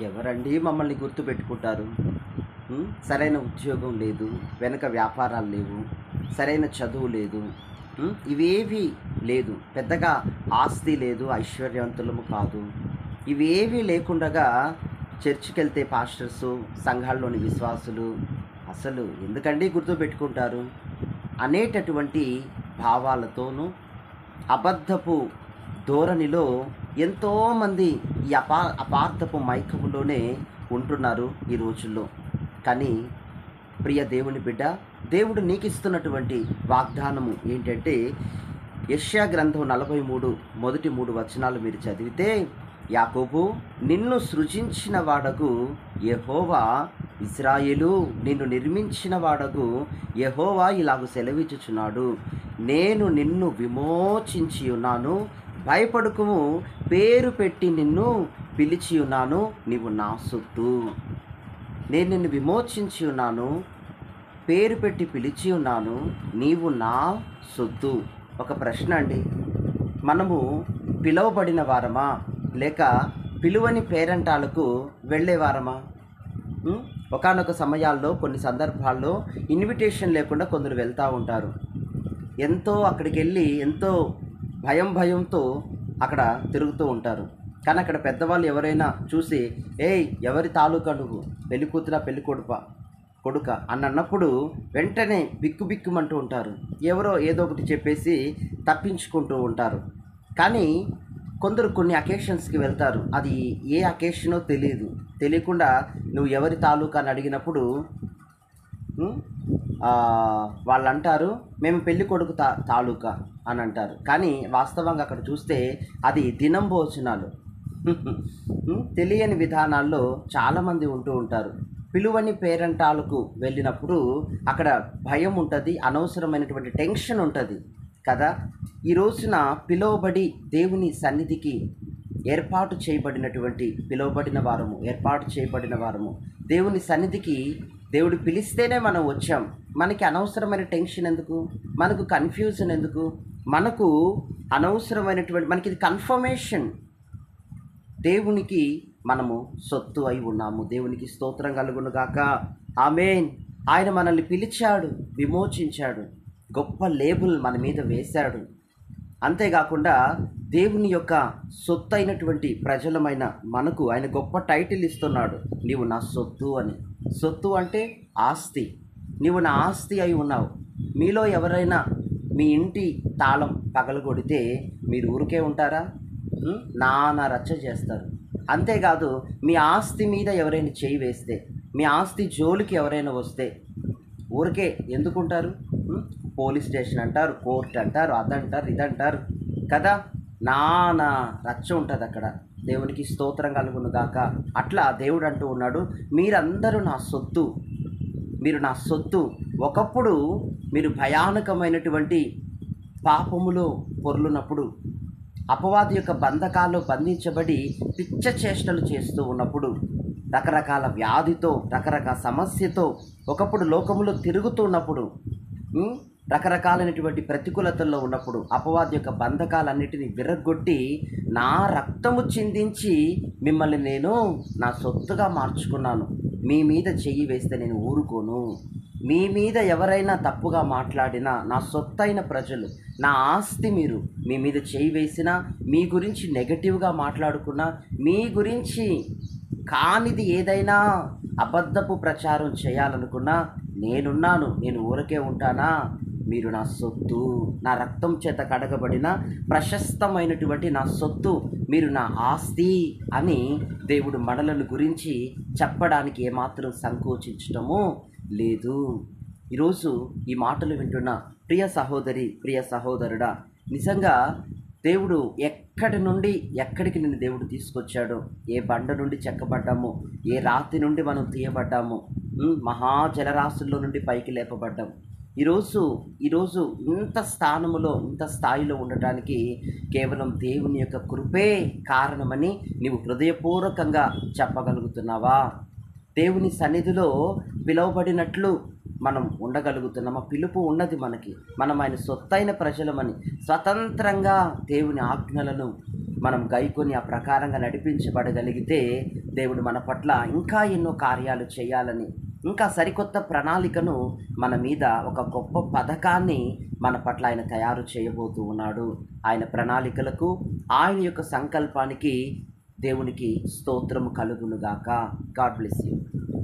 ఎవరండి మమ్మల్ని గుర్తుపెట్టుకుంటారు? సరైన ఉద్యోగం లేదు వెనక వ్యాపారాలు లేవు సరైన చదువు లేదు ఇవేవి లేదు. పెద్దగా ఆస్తి లేదు ఐశ్వర్యవంతులము కాదు. ఇవేవి లేకుండగా చర్చికి వెళ్తే పాస్టర్స్ సంఘాల్లోని విశ్వాసులు అసలు ఎందుకండి గుర్తుపెట్టుకుంటారు? అనేటటువంటి భావాలతోనూ అబద్ధపు ధోరణిలో ఎంతోమంది ఈ అపా అపార్థపు మైకములోనే ఉంటున్నారు ఈ రోజుల్లో. కానీ ప్రియ దేవుని బిడ్డ దేవుడు నీకు ఇస్తున్నటువంటి వాగ్దానము ఏంటంటే యష్యా గ్రంథం నలభై మూడు మొదటి మూడు వచనాలు మీరు చదివితే యాకోబు నిన్ను సృజించిన వాడకు యెహోవా ఇస్రాయేలు నిన్ను నిర్మించిన వాడకు యహోవా ఇలాగ సెలవిచ్చుచున్నాడు. నేను నిన్ను విమోచించి ఉన్నాను భయపడుకుము. పేరు పెట్టి నిన్ను పిలిచి ఉన్నాను. నీవు నా సొత్తు. నేను నిన్ను విమోచించి ఉన్నాను. పేరు పెట్టి పిలిచి ఉన్నాను. నీవు నా సొత్తు. ఒక ప్రశ్న అండి. మనము పిలువబడిన వారమా? లేక పిలువని పేరంటాలకు వెళ్ళేవారమా ఒకనొక సమయాల్లో కొన్ని సందర్భాల్లో ఇన్విటేషన్ లేకుండా కొందరు వెళ్తూ ఉంటారు. ఎంతో అక్కడికి వెళ్ళి ఎంతో భయం భయంతో అక్కడ తిరుగుతూ ఉంటారు. కానీ అక్కడ పెద్దవాళ్ళు ఎవరైనా చూసి ఏయ్ ఎవరి తాలూకా నువ్వు? పెళ్ళి కూతురా పెళ్ళి కొడుప కొడుక? అని అన్నప్పుడు వెంటనే బిక్కు బిక్కుమంటూ ఉంటారు. ఎవరో ఏదో ఒకటి చెప్పేసి తప్పించుకుంటూ ఉంటారు. కానీ కొందరు కొన్ని అకేషన్స్కి వెళ్తారు. అది ఏ అకేషనో తెలియదు తెలియకుండా నువ్వు ఎవరి తాలూకా అని అడిగినప్పుడు వాళ్ళు అంటారు మేము పెళ్ళి కొడుకు తా తాలూకా అని అంటారు. కానీ వాస్తవంగా అక్కడ చూస్తే అది దినం భోజనాలు. తెలియని విధానాల్లో చాలామంది ఉంటూ ఉంటారు. పిలువని పేరంటాలకు వెళ్ళినప్పుడు అక్కడ భయం ఉంటుంది అనవసరమైనటువంటి టెన్షన్ ఉంటుంది కదా. ఈ రోజున పిలువబడి దేవుని సన్నిధికి ఏర్పాటు చేయబడినటువంటి పిలువబడిన వారము ఏర్పాటు చేయబడిన వారము దేవుని సన్నిధికి దేవుడు పిలిస్తేనే మనం వచ్చాం. మనకి అనవసరమైన టెన్షన్ ఎందుకు? మనకు కన్ఫ్యూజన్ ఎందుకు? మనకు అనవసరమైనటువంటి మనకి ఇది కన్ఫర్మేషన్. దేవునికి మనము సొత్తు అయి ఉన్నాము. దేవునికి స్తోత్రం కలుగును గాక. ఆమెన్. ఆయన మనల్ని పిలిచాడు విమోచించాడు గొప్ప లేబుల్ మన మీద వేశాడు. అంతేకాకుండా దేవుని యొక్క సొత్తు అయినటువంటి ప్రజలమైన మనకు ఆయన గొప్ప టైటిల్ ఇస్తున్నాడు. నీవు నా సొత్తు అని. సొత్తు అంటే ఆస్తి. నీవు నా ఆస్తి అయి ఉన్నావు. మీలో ఎవరైనా మీ ఇంటి తాళం పగలగొడితే మీరు ఊరికే ఉంటారా? నానా రచ్చ చేస్తారు. అంతేకాదు మీ ఆస్తి మీద ఎవరైనా చేయి వేస్తే మీ ఆస్తి జోలికి ఎవరైనా వస్తే ఊరికే ఎందుకుంటారు? పోలీస్ స్టేషన్ అంటారు కోర్టు అంటారు అదంటారు ఇదంటారు కదా? నానా రచ్చ ఉంటుంది అక్కడ దేవునికి స్తోత్రం కలుగును గాక. అట్లా దేవుడు అంటూ ఉన్నాడు మీరందరూ నా సొత్తు మీరు నా సొత్తు. ఒకప్పుడు మీరు భయానకమైనటువంటి పాపములో పొర్లునప్పుడు అపవాది యొక్క బంధకాల్లో బంధించబడి పిచ్చ చేష్టలు చేస్తూ ఉన్నప్పుడు రకరకాల వ్యాధితో రకరకాల సమస్యతో ఒకప్పుడు లోకములో తిరుగుతున్నప్పుడు రకరకాలైనటువంటి ప్రతికూలతల్లో ఉన్నప్పుడు అపవాది యొక్క బంధకాలన్నిటిని విరగొట్టి నా రక్తము చిందించి మిమ్మల్ని నేను నా సొత్తుగా మార్చుకున్నాను. మీ మీద చెయ్యి వేస్తే నేను ఊరుకోను. మీ మీద ఎవరైనా తప్పుగా మాట్లాడినా నా సొత్తైన ప్రజలు నా ఆస్తి మీరు. మీ మీద చేయి వేసినా మీ గురించి నెగటివ్గా మాట్లాడుకున్నా మీ గురించి కానిది ఏదైనా అబద్ధపు ప్రచారం చేయాలనుకున్నా నేనున్నాను నేను ఊరకే ఉంటానా? మీరు నా సొత్తు నా రక్తం చేత కడగబడిన ప్రశస్తమైనటువంటి నా సొత్తు మీరు నా ఆస్తి అని దేవుడు మనలను గురించి చెప్పడానికి ఏమాత్రం సంకోచించటము లేదు. ఈరోజు ఈ మాటలు వింటున్న ప్రియ సహోదరి ప్రియ సహోదరుడా నిజంగా దేవుడు ఎక్కడి నుండి ఎక్కడికి నిన్ను దేవుడు తీసుకొచ్చాడో? ఏ బండ నుండి చెక్కబడ్డామో? ఏ రాతి నుండి మనం తీయబడ్డామో? మహా జలరాశుల్లో నుండి పైకి లేపబడ్డాము. ఈరోజు ఈరోజు ఇంత స్థానములో ఇంత స్థాయిలో ఉండటానికి కేవలం దేవుని యొక్క కృపే కారణమని నీవు హృదయపూర్వకంగా చెప్పగలుగుతున్నావా? దేవుని సన్నిధిలో పిలువబడినట్లు మనం ఉండగలుగుతున్నాం పిలుపు ఉన్నది మనకి. మనం ఆయన సొత్తైన ప్రజలమని స్వతంత్రంగా దేవుని ఆజ్ఞలను మనం గైకొని ఆ ప్రకారంగా నడిపించబడగలిగితే దేవుడు మన పట్ల ఇంకా ఎన్నో కార్యాలు చేయాలని ఇంకా సరికొత్త ప్రణాళికను మన మీద ఒక గొప్ప పథకాన్ని మన పట్ల ఆయన తయారు చేయబోతూ ఉన్నాడు. ఆయన ప్రణాళికలకు ఆయన యొక్క సంకల్పానికి దేవునికి స్తోత్రము కలుగునుగాక. God bless you.